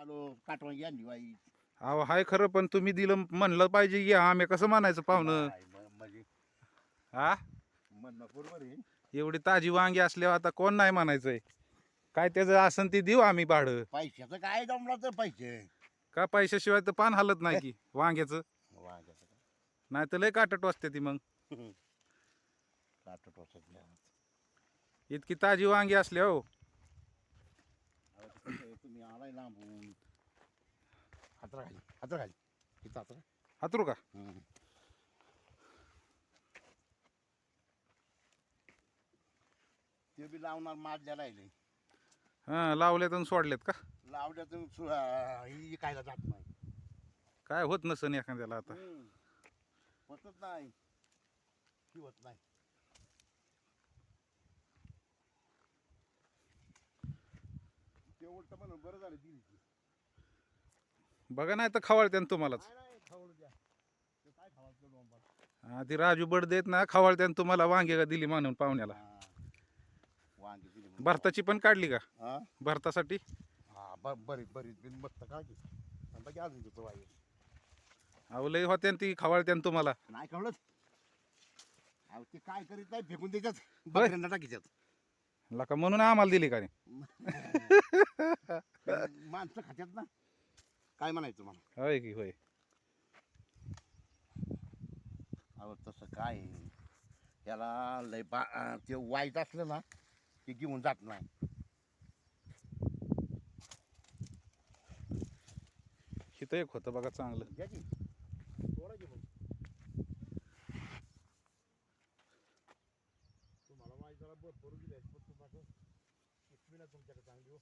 आलो काटवांगी आणली बाई. अहो हाय खरं पण तुम्ही दिलं म्हणलं पाहिजे की आम्ही कसं म्हणायचं पाहुणं? काय म- म्हणजे हा म्हणणं बरोबर आहे. एवढी ताजी वांगी असल्यावर आता कोण नाही म्हणायचंय? काय त्याचं असन ते देऊ आम्ही भाडं. पैशाचं काय जमला तर पैसे? का पैशाशिवाय तर पान हलत नाही की वांग्याचं? वांग्याचं काय? नाही तर लय काटट वाजते ती मग. काटत वाचत इतकी ताजी वांगी असल्या हो. तुम्ही आलाय लांबून. हातरा खाली हातरा खाली इथं हातरा. हातरू का. ते बी लावणार माझ्या राहिले. हा लावल्यात आणि सोडलेत का? लावल्यातून सुद्धा ही कायला जात नाही. काय होत नसन एखाद्याला आता. होतच नाही. ही होत नाही. उलट म्हणून बरं झालं दिली ती. बघा नाही तर खवाळत्यान तुम्हालाच. नाही नाही खावलं द्या. ते काय खावायचं डोंबाला? हा ती राजू बड देत ना खवाळत्यान तुम्हाला वांगे का दिली म्हणून पाहुण्याला. वांगी दिली म्हणून. भरताची पण काढली का? हा? भरतासाठी? हा ब- बरीच बिन मस्त का की आणि बाकी अजून देतो वाई अहो लय होत्यान ती खवाळत्यान तुम्हाला. नाही कळत अहो ते काय करीत नाही फेकून देतात बकऱ्यांना टाकीतात लका म्हणून आम्हाला दिली का नाही? माणसं खात्यात ना? काय म्हणायचं मला? होय की होय. अहो तसं काय? आहे? त्याला लय बा अं, ते वाईट असलं ना ते घेऊन जात नाही. इथं एक होतं बघा चांगलं. घ्या की. भरपूर दिली आहे, पण तुम्हाला किसमी तुमच्याकडे चांगली हो.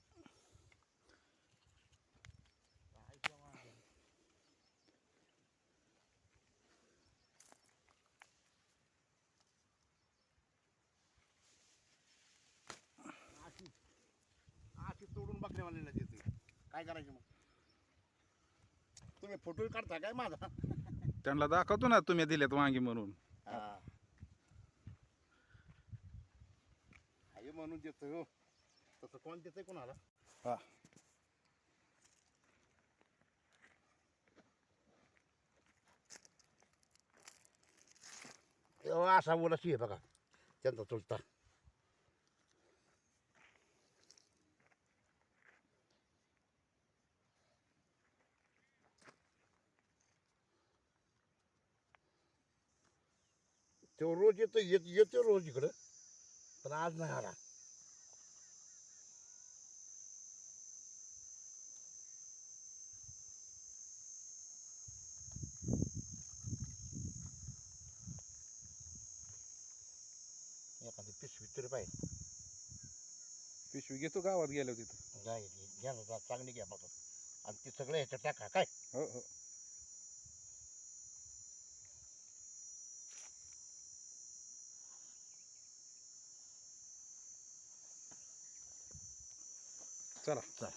अशी अशी तोडून बकऱ्यावाल्याला देते काय करायचं मग? तुम्ही फोटो काढता काय माझा? त्यांना दाखवतो ना तुम्ही दिलेत वांगी म्हणून हा आहे म्हणून देतो हो. तसं कोण देतंय कोणाला? हा. तेव्हा असा बोलाशी आहे बघा. त्यांचा चुलता. तो रोज येतो येत येतो रोज इकडं पण आज नाही आला. एखादी पिशवी तरी पाहिजे पिशवी घेतो गावात गेलो तिथं. गाय घ्या ना जा, चांगली घ्या बघा. आणि ते सगळं ह्याच्यात टाका काय? हो हो. चला. चल.